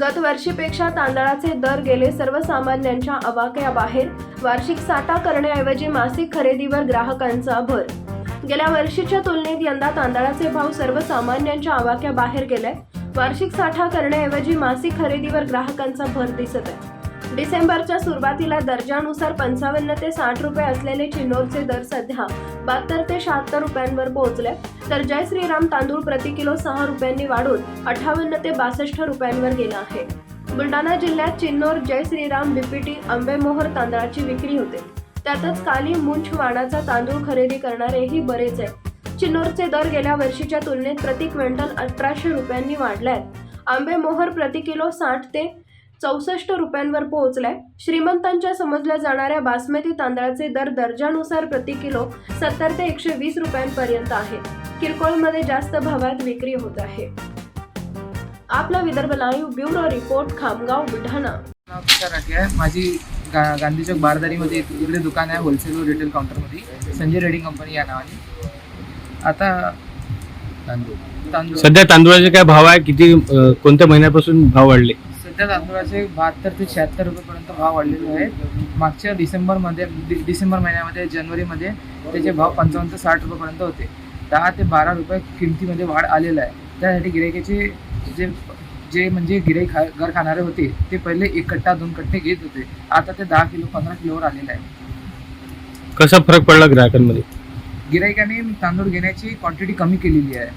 गत वर्षीपेक्षा तांदळाचे दर गेले सर्वसामान्यांच्या अवाक्याबाहेर. वार्षिक साठा करण्याऐवजी मासिक खरेदीवर ग्राहकांचा भर. गेल्या वर्षीच्या तुलनेत यंदा तांदळाचे भाव सर्वसामान्यांच्या आवाक्याबाहेर गेले. वार्षिक साठा करण्याऐवजी मासिक खरेदीवर ग्राहकांचा भर दिसत आहे. डिसेंबरच्या सुरुवातीला दर्जानुसार पंचावन्न ते साठ रुपये असलेले चिन्नोरचे दर सध्या बहात्तर ते शहात्तर रुपयांवर पोहोचले. तर जय श्रीराम तांदूळ प्रति किलो सहा रुपयांनी वाढून अठ्ठावन्न ते बासष्ट रुपयांवर गेला आहे. बुलढाणा जिल्ह्यात चिन्नोर जय श्रीराम बीपीटी आंबेमोहर तांदळाची विक्री होते. त्यातच काली मुंछ वाणाचा तांदूळ खरेदी करणारेही बरेच आहेत. चिन्नोरचे दर गेल्या वर्षीच्या तुलनेत प्रति क्विंटल अठराशे रुपयांनी वाढले आहेत. आंबेमोहर प्रति किलो साठ ते चौसष्ट रुपयांवर पोहोचलाय. श्रीमंतांच्या समजल्या जाणाऱ्या बासमती तांदळाचे दर दर्जानुसार प्रति किलो सत्तर ते एकशे वीस रुपयांपर्यंत आहे. किरकोळमध्ये जास्त भावात विक्री होत आहे. आपला Vidarbha live bureau report Khamgaon Buldhana. माझी गा गांधी चौक बारदारीमध्ये इकडे दुकान आहे होलसेल व रिटेल काउंटरमध्ये संजय रेडिंग कंपनी या नावाने. आता तांदूळ. तांदूळ. सध्या तांदूळाचे काय भाव आहे? किती अं, कोणत्या महिन्यापासून भाव वाढले? सध्या तांदूळाचे बहात्तर ते शहात्तर रुपयेपर्यंत भाव वाढलेले आहेत. मागच्या डिसेंबरमध्ये डि- डिसेंबर महिन्यामध्ये जानेवारीमध्ये त्याचे भाव पंचावन्न ते साठ रुपयेपर्यंत होते. दहा ते बारा रुपये किमतीमध्ये वाढ आलेला आहे. त्यासाठी गिरायकाचे जे जे म्हणजे गिराईक खा घर खाणारे होते ते पहिले एक कट्टा दोन कट्टे घेत होते. आता ते दहा किलो पंधरा किलोवर आलेलं आहे. कसा फरक पडला ग्राहकांमध्ये? गिरायकाने तांदूळ घेण्याची क्वांटिटी कमी केलेली आहे.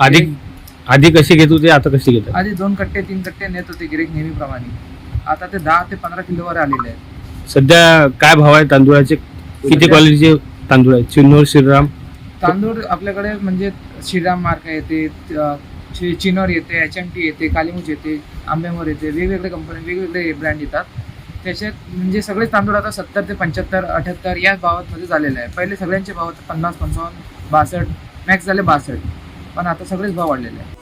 आधी आधी कशी घेत होते आता कशी घेतात आधी दोन कट्टे तीन कट्टे नेत होते गिराईक नेहमीप्रमाणे. आता ते दहा ते पंधरा किलोवर आलेले आहे सध्या काय भाव आहे तांदूळाचे? किती क्वालिटीचे तांदूळ आहेत? चिन्नूर श्रीराम? तांदूळ आपल्याकडे म्हणजे श्रीराम मार्क येते अ, चि- चिनोर येते एच एम टी येते कालीमुच येते आंबेमोर येते वेगवेगळे कंपनी वेगवेगळे ब्रँड येतात. त्याच्यात म्हणजे सगळेच तांदूळ आता सत्तर ते पंच्याहत्तर अठ्याहत्तर या भावामध्ये झालेले आहे. पहिले सगळ्यांचे भाव होते पन्नास पंचावन्न बासष्ट मॅक्स झाले बासष्ट. पण आता सगळेच भाव वाढलेले आहे